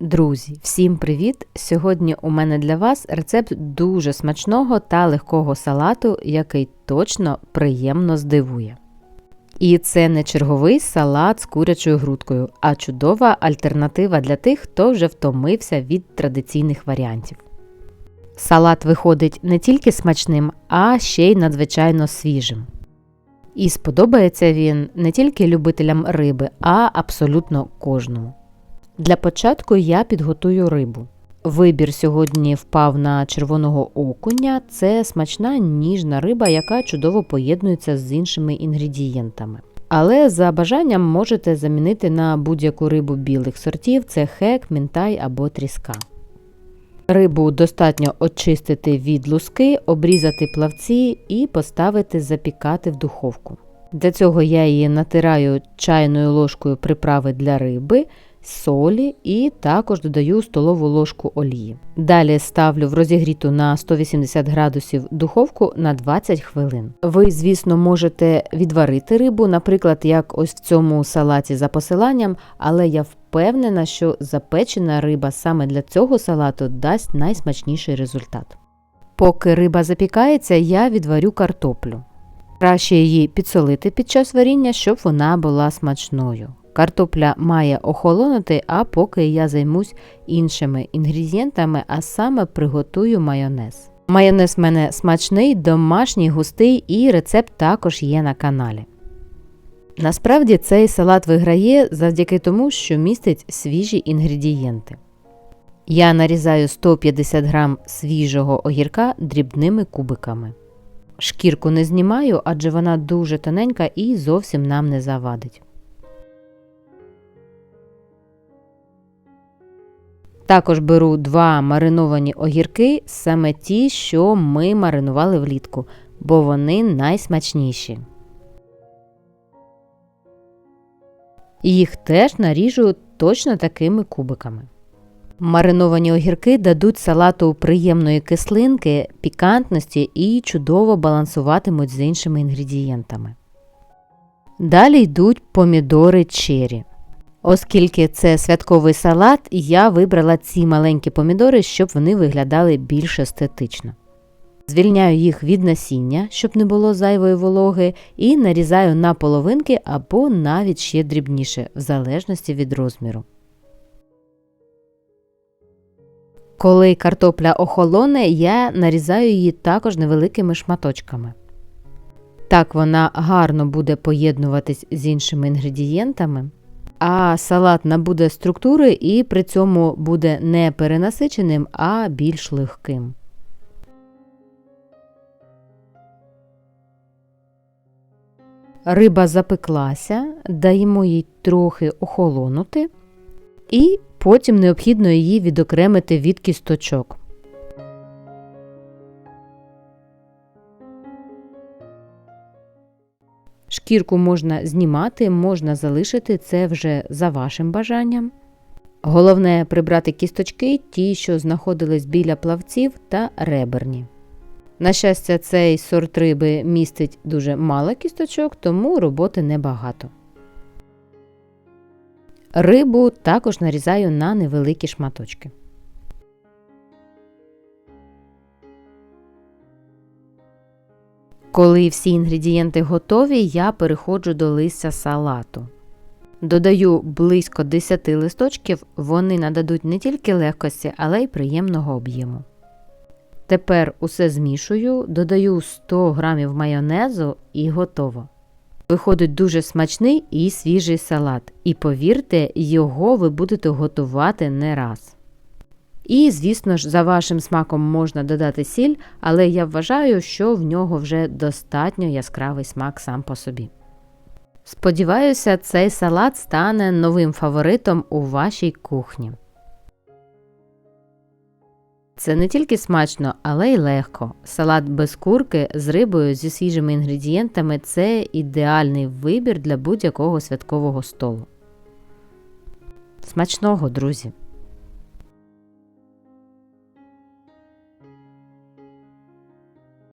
Друзі, всім привіт! Сьогодні у мене для вас рецепт дуже смачного та легкого салату, який точно приємно здивує. І це не черговий салат з курячою грудкою, а чудова альтернатива для тих, хто вже втомився від традиційних варіантів. Салат виходить не тільки смачним, а ще й надзвичайно свіжим. І сподобається він не тільки любителям риби, а абсолютно кожному. Для початку я підготую рибу. Вибір сьогодні впав на червоного окуня. Це смачна ніжна риба, яка чудово поєднується з іншими інгредієнтами. Але за бажанням можете замінити на будь-яку рибу білих сортів: це хек, мінтай або тріска. Рибу достатньо очистити від луски, обрізати плавці і поставити запікати в духовку. Для цього я її натираю чайною ложкою приправи для риби солі і також додаю столову ложку олії. Далі ставлю в розігріту на 180 градусів духовку на 20 хвилин. Ви, звісно, можете відварити рибу, наприклад, як ось в цьому салаті за посиланням, але я впевнена, що запечена риба саме для цього салату дасть найсмачніший результат. Поки риба запікається, я відварю картоплю. Краще її підсолити під час варіння, щоб вона була смачною. Картопля має охолонути, а поки я займусь іншими інгредієнтами, а саме приготую майонез. Майонез в мене смачний, домашній, густий і рецепт також є на каналі. Насправді цей салат виграє завдяки тому, що містить свіжі інгредієнти. Я нарізаю 150 г свіжого огірка дрібними кубиками. Шкірку не знімаю, адже вона дуже тоненька і зовсім нам не завадить. Також беру два мариновані огірки, саме ті, що ми маринували влітку, бо вони найсмачніші. Їх теж наріжу точно такими кубиками. Мариновані огірки дадуть салату приємної кислинки, пікантності і чудово балансуватимуть з іншими інгредієнтами. Далі йдуть помідори чері. Оскільки це святковий салат, я вибрала ці маленькі помідори, щоб вони виглядали більш естетично. Звільняю їх від насіння, щоб не було зайвої вологи, і нарізаю на половинки або навіть ще дрібніше, в залежності від розміру. Коли картопля охолоне, я нарізаю її також невеликими шматочками. Так вона гарно буде поєднуватись з іншими інгредієнтами а салат набуде структури і при цьому буде не перенасиченим, а більш легким. Риба запеклася, даємо їй трохи охолонути, і потім необхідно її відокремити від кісточок. Шкірку можна знімати, можна залишити це вже за вашим бажанням. Головне прибрати кісточки, ті, що знаходились біля плавців та реберні. На щастя, цей сорт риби містить дуже мало кісточок, тому роботи небагато. Рибу також нарізаю на невеликі шматочки. Коли всі інгредієнти готові, я переходжу до листя салату. Додаю близько 10 листочків, вони нададуть не тільки легкості, але й приємного об'єму. Тепер усе змішую, додаю 100 г майонезу і готово. Виходить дуже смачний і свіжий салат, і повірте, його ви будете готувати не раз. І, звісно ж, за вашим смаком можна додати сіль, але я вважаю, що в нього вже достатньо яскравий смак сам по собі. Сподіваюся, цей салат стане новим фаворитом у вашій кухні. Це не тільки смачно, але й легко. Салат без курки з рибою зі свіжими інгредієнтами це ідеальний вибір для будь-якого святкового столу. Смачного, друзі!